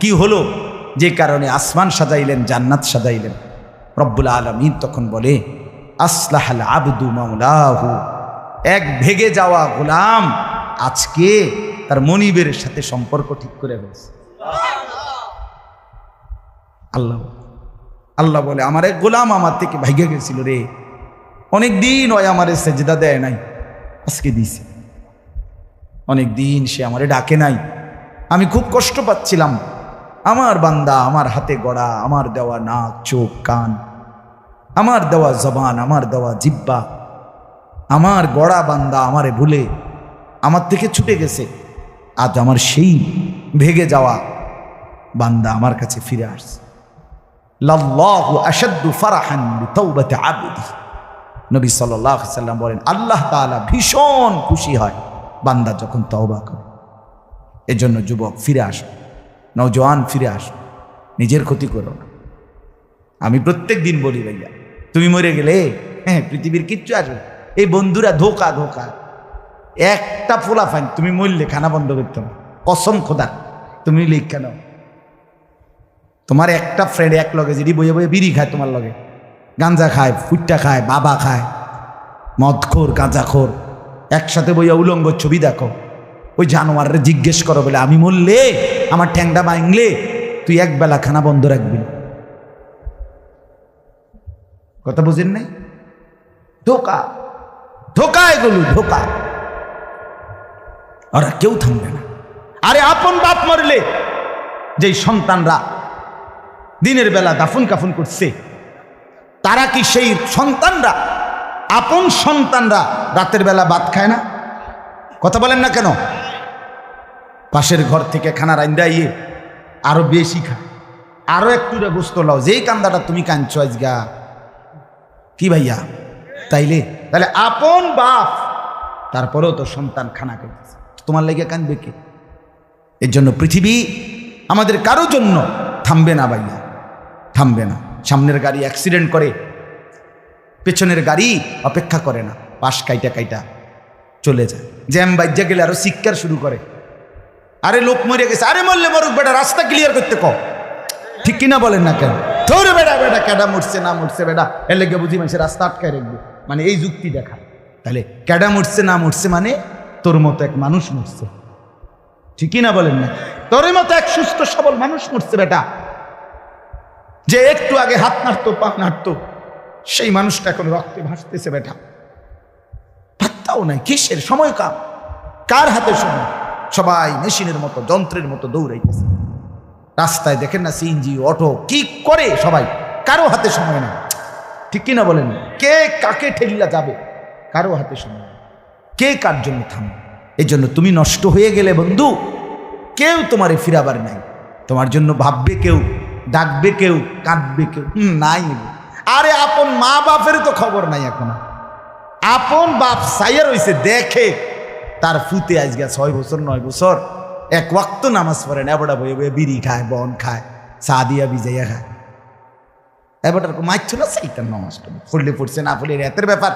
কি হলো? যে কারণে আসমান সাজাইলেন, জান্নাত সাজাইলেন। রব্বুল আলমিন তখন বলে, আসলাহাল আবদু মাওলাহু। এক ভেগে যাওয়া গোলাম আজকে তার মনিবের সাথে সম্পর্ক ঠিক করে ফেলছে। আল্লাহ আল্লাহ বলে, আমার এক গোলাম আমার থেকে ভাইগে গেছিল রে। অনেক দিন ওই আমার সেজদা দেয় নাই, আজকে দিছে অনেক দিন সে আমারে ডাকে নাই। আমি খুব কষ্ট পাচ্ছিলাম। আমার বান্দা, আমার হাতে গড়া, আমার দেওয়া নাক, চোখ, কান, আমার দেওয়া জবান, আমার দেওয়া জিব্বা, আমার গড়া বান্দা আমারে ভুলে আমার থেকে ছুটে গেছে। আজ আমার সেই ভেগে যাওয়া বান্দা আমার কাছে ফিরে আসছে। নবী সাল্লাম বলেন, আল্লাহ তাআলা ভীষণ খুশি হয় বান্দা যখন তওবা করে। এজন্য যুবক, ফিরে আসো। নওজোয়ান, ফিরে আসো। নিজের ক্ষতি করো না। আমি প্রত্যেক দিন বলি, ভাইয়া, তুমি মরে গেলে হ্যাঁ পৃথিবীর কিচ্ছু আসবে এই বন্ধুরা ধোকা ধোকা। একটা ফোলা ফাইন, তুমি মরলে খানা বন্ধ করতে হবে। কসম খোদা, তুমি লিখ কেন তোমার একটা ফ্রেন্ড এক লগে যদি বইয়ে বইয়ে বিড়ি খায় তোমার লগে। গাঞ্জা খায় ফুটটা খায়, বাবা খায়। মদখোর, গাঁজাখোর। একসাথে বইয়া উলঙ্গ ছবি দেখো। ওই জানোয়ারে জিজ্ঞেস করো বলে, আমি মরলে আমার ঠ্যাংটা ভাঙলে তুই এক বেলা খানা বন্ধ রাখবি। কথা বুঝেন নাই? ধোকা। ধোকা এগুলো, ধোকা। ওরা কেউ থামবে না। আরে আপন বাপ মরলে যেই সন্তানরা দিনের বেলা দাফন কাফন করছে, তারা কি সেই সন্তানরা, আপন সন্তানরা রাতের বেলা ভাত খায় না? কথা বলেন না কেন? পাশের ঘর থেকে খানা রান্দা ইয়ে আরও বেশি খায় আরও একটু গোস্ত লাও যেই কান্দাটা তুমি কাঁদছো আজগা। কি ভাইয়া? তাইলে? তাহলে আপন বাপ। তারপরেও তো সন্তান খানা খাইতেছে। তোমার লেগে কাঁদবে কে? এর জন্য পৃথিবী আমাদের কারও জন্য থামবে না ভাইয়া। থামবে না। সামনের গাড়ি অ্যাক্সিডেন্ট করে। পেছনের গাড়ি অপেক্ষা করে না। পাশ কাইটা কাইটা চলে যায়। জ্যাম বাজ্যা গেলে আরও শিক্ষার শুরু করে। আরে লোক মরে গেছে। আরে মরলে মরুক বেটা, রাস্তা ক্লিয়ার করতে কও। ঠিক কিনা বলেন না কেন? ধরে বেটা বেটা, ক্যাডা মরছে না মরছে বেটা, এর লেগে বুঝি মানুষের রাস্তা আটকায় রাখবে। মানে এই যুক্তি দেখা। তাহলে ক্যাডা মরছে না মরছে মানে তোর মতো এক মানুষ মরছে। ঠিকই না বলেন না? তোর মতো এক সুস্থ, সবল মানুষ মরছে বেটা। যে একটু আগে হাত নাড়তো, পা নাড়তো, সেই মানুষটা এখন রক্তে ভাসতেছে বেটা। পাত্তাও নাই, কিসের? সময় কাম কার হাতে সময়? সবাই মেশিনের মতো, যন্ত্রের মতো দৌড়াইতেছে। রাস্তায় দেখেন না সিএনজি, অটো, কি করে সবাই? কারও হাতে সময় নেই। ঠিক কিনা বলেন? কে কাকে ঠেলিলা যাবে? কারও হাতে সময়। কে কার জন্য থাম? এই জন্য তুমি নষ্ট হয়ে গেলে বন্ধু, কেউ তোমারে ফিরাবার নাই। তোমার জন্য ভাববে কেউ, ডাকবে কেউ, কাঁদবে কেউ। নাই আরে আপন মা বাপের তো খবর নাই এখন। আপন বাপ সাইয়া রইছে, দেখে তার ফুতে আজকে ছয় বছর, নয় বছর। এক ওয়াক্ত নামাজ পড়ে না, এবারটা বয়ে বয়ে বিড়ি খায়, বন খায়, চা দিয়া বিজাইয়া খায়। এবারটার মারছিল সেইটার নামাজ পড়ে। পড়লে পড়ছে, না পড়লে রাতের ব্যাপার।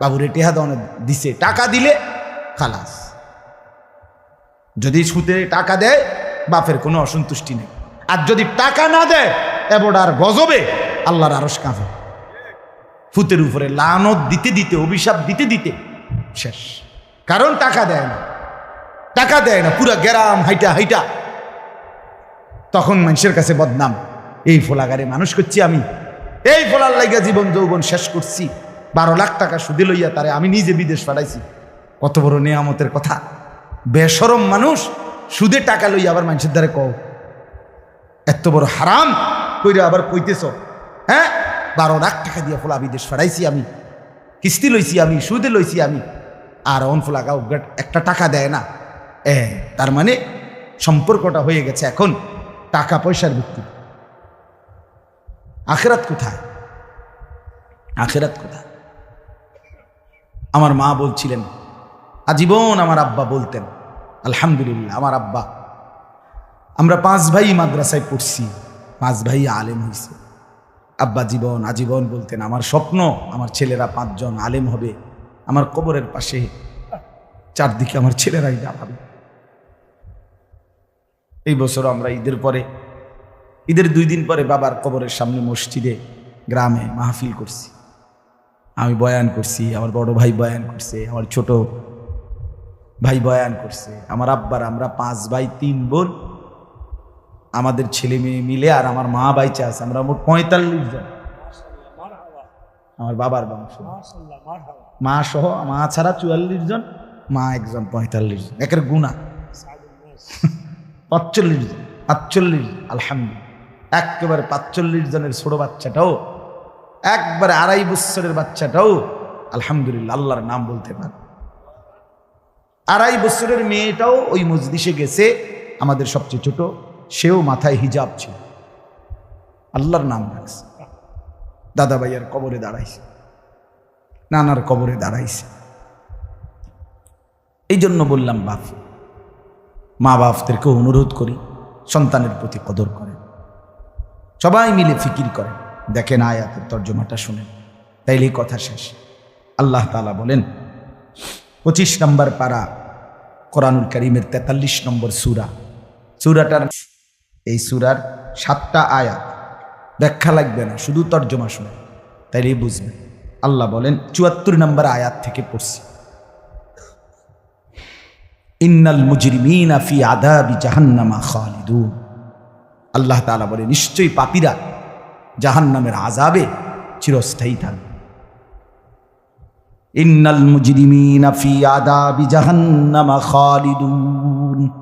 বাবুরে টেহা দনে দিছে, টাকা দিলে খালাস। যদি সুতে টাকা দেয়, বাপের কোনো অসন্তুষ্টি নেই। আর যদি টাকা না দেয় এবার গজবে আল্লাহর আরস কাঁপে। ফুতের উপরে লানত দিতে দিতে, অভিশাপ দিতে দিতে শেষ। কারণ টাকা দেয় না। টাকা দেয় না, পুরা গ্যারাম হাইটা হাইটা। তখন মানুষের কাছে বদনাম। এই ফোলাগারে মানুষ করছি আমি। এই ফোলার লাইগা জীবন যৌবন শেষ করছি। বারো লাখ টাকা সুদে লইয়া তারে আমি নিজে বিদেশ পাঠাইছি। কত বড় নিয়ামতের কথা। বেসরম মানুষ সুদে টাকা লইয়া আবার মানুষের দ্বারে কও এত বড় হারাম, কইরে আবার কইতেছ হ্যাঁ? বারো লাখ টাকা দিয়ে ফোলা বিদেশ ফাড়াইছি আমি। কিস্তি লইছি আমি, সুদে লইছি আমি। আর অন ফোলা গাও একটা টাকা দেয় না। এ, তার মানে সম্পর্কটা হয়ে গেছে এখন টাকা পয়সার ভিত্তি আখেরাত কোথায়? আখেরাত কোথায়? আমার মা বলছিলেন, আজীবন আমার আব্বা বলতেন, আলহামদুলিল্লাহ আমার আব্বা, আমরা পাঁচ ভাই মাদ্রাসায় পড়ছি, পাঁচ ভাই আলেম হয়েছে আব্বা জীবন, আজীবন বলতেন, আমার স্বপ্ন, আমার ছেলেরা পাঁচজন আলেম হবে। আমার কবরের পাশে চারদিকে আমার ছেলেরাই দাঁড়াবে। এই বছর আমরা ঈদের পরে, ঈদের দুই দিন পরে বাবার কবরের সামনে মসজিদে, গ্রামে মাহফিল করছি। আমি বয়ান করছি, আমার বড় ভাই বয়ান করছে, আমার ছোট ভাই বয়ান করছে, আমার আব্বার আমরা পাঁচ ভাই, তিন বোন, আমাদের ছেলে মেয়ে মিলে আর আমার মা বাইচা আছে আমরা মোট পঁয়তাল্লিশ জন। আমার বাবার বংশ। মা সহ মা ছাড়া চুয়াল্লিশ জন মা একজন পঁয়তাল্লিশ জন। একের গুণা। পাঁচচল্লিশ জন পাঁচচল্লিশ আলহামদুলিল্লাহ। একেবারে পাঁচচল্লিশ জনের ছোট বাচ্চাটাও একবারে আড়াই বছরের বাচ্চাটাও আলহামদুলিল্লাহ আল্লাহর নাম বলতে পারে। আড়াই বছরের মেয়েটাও ওই মজলিসে গেছে আমাদের সবচেয়ে ছোট। সেও মাথায় হিজাব ছিল। আল্লাহর নাম রাখছে। দাদা ভাইয়ার কবরে দাঁড়াইছে। নানার কবরে দাঁড়াইছে। এই জন্য বললাম, বাপ, মা বাপদেরকে অনুরোধ করি, সন্তানের প্রতি কদর করেন। সবাই মিলে ফিকির করেন। দেখেন আয়াতের তর্জমাটা শুনেন। তাইলেই কথা শেষ। আল্লাহ তালা বলেন, পঁচিশ নম্বর পারা কোরআনুল করিমের তেতাল্লিশ নম্বর সুরা। সুরাটার, এই সুরার সাতটা আয়াত ব্যাখ্যা লাগবে না, শুধু তর্জমা শুনে। তাইলেই বুঝবেন আল্লাহ বলেন, চুয়াত্তর নম্বর আয়াত থেকে পড়ছি। ইন্নাল মুজরিমিনা ফি আদাবি জাহান্নামা খালিদুন। আল্লাহ তাআলা বলে, নিশ্চয়ই পাপীরা জাহান্নামের আজাবে চিরস্থায়ী থাকবে। ইন্নাল মুজরিমিনা ফি আদাবি জাহান্নামা খালিদুন।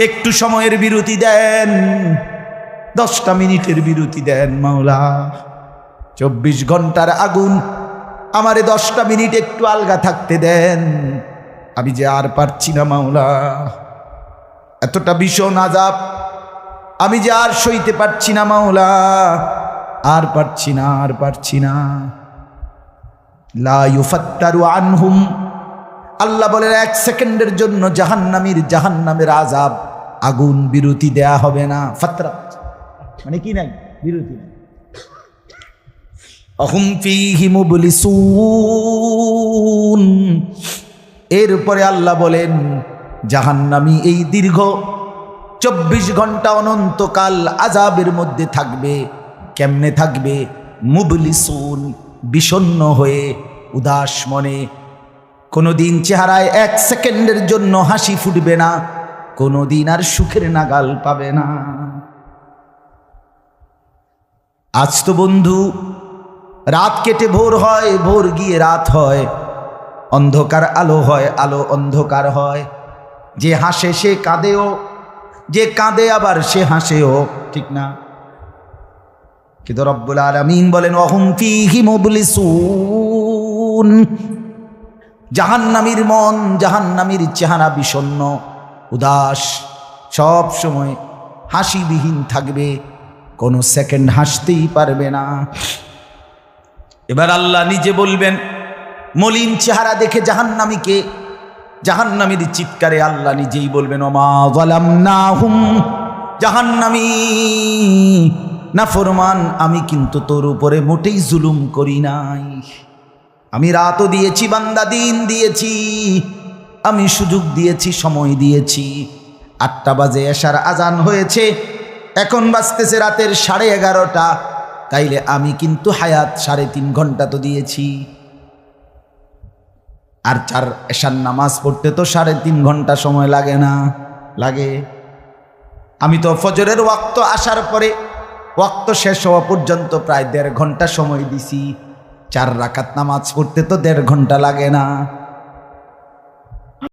একটু সময়ের বিরতি দেন। দশটা মিনিটের বিরতি দেন, মাওলা। চব্বিশ ঘণ্টার আগুন, আমারে দশটা মিনিট একটু আলগা থাকতে দেন। আমি যে আর পারছি না, মাওলা। এতটা ভীষণ আজাব, আমি যে আর সইতে পারছি না, মাওলা। আর পারছি না, আর পারছি না। লা ইউফাত্তারু আনহুম। আল্লাহ বলেন, এক সেকেন্ডের জন্য জাহান্নামীর জাহান্নামের আজাব। আগুন বিরতি দেয়া হবে না। ফাত্রা। মানে কি নাই? বিরতি নাই। অহুম ফিহি এরপরে আল্লাহ বলেন, জাহান্নামী এই দীর্ঘ চব্বিশ ঘণ্টা অনন্তকাল আজাবের মধ্যে থাকবে। কেমনে থাকবে? মুবলি মুবলিসুন বিষণ্ন হয়ে, উদাস মনে। কোনোদিন চেহারায় এক সেকেন্ডের জন্য হাসি ফুটবে না। কোনোদিন আর সুখের নাগাল পাবে না। আজ তো বন্ধু, রাত কেটে ভোর হয়, ভোর গিয়ে রাত হয়। অন্ধকার আলো হয়, আলো অন্ধকার হয়। যে হাসে সে কাঁদেও, যে কাঁদে আবার সে হাসেও, ঠিক না? কিন্তু রব্বুল আলমিন বলেন, অহম ফিহি মুবলিসুন। জাহান্নামীর মন, জাহান্নামীর চেহারা বিষণ্ন উদাস, সব সময় হাসিবিহীন থাকবে, কোনো সেকেন্ড হাসতেই পারবে না। এবার আল্লাহ নিজে বলবেন, মলিন চেহারা দেখে জাহান্নামীকে, জাহান্নামীর চিৎকারে আল্লাহ নিজেই বলবেন, ওমা গলাম না হুম জাহান্নামী, না ফরমান, আমি কিন্তু তোর উপরে মোটেই জুলুম করি নাই। আমি রাতও দিয়েছি, বান্দা দিন দিয়েছি আমি সুযোগ দিয়েছি, সময় দিয়েছি। আটটা বাজে এসার আজান হয়েছে। এখন বাজতেছে রাতের সাড়ে এগারোটা। তাইলে আমি কিন্তু হায়াত সাড়ে তিন ঘণ্টা তো দিয়েছি। আর চার এশার নামাজ পড়তে তো সাড়ে তিন ঘণ্টা সময় লাগে না, লাগে। আমি তো ফজরের ওয়াক্ত আসার পরে ওয়াক্ত শেষ হওয়া পর্যন্ত প্রায় দেড় ঘণ্টা সময় দিছি। চার রাকাত নামাজ পড়তে তো দেড় ঘণ্টা লাগে না।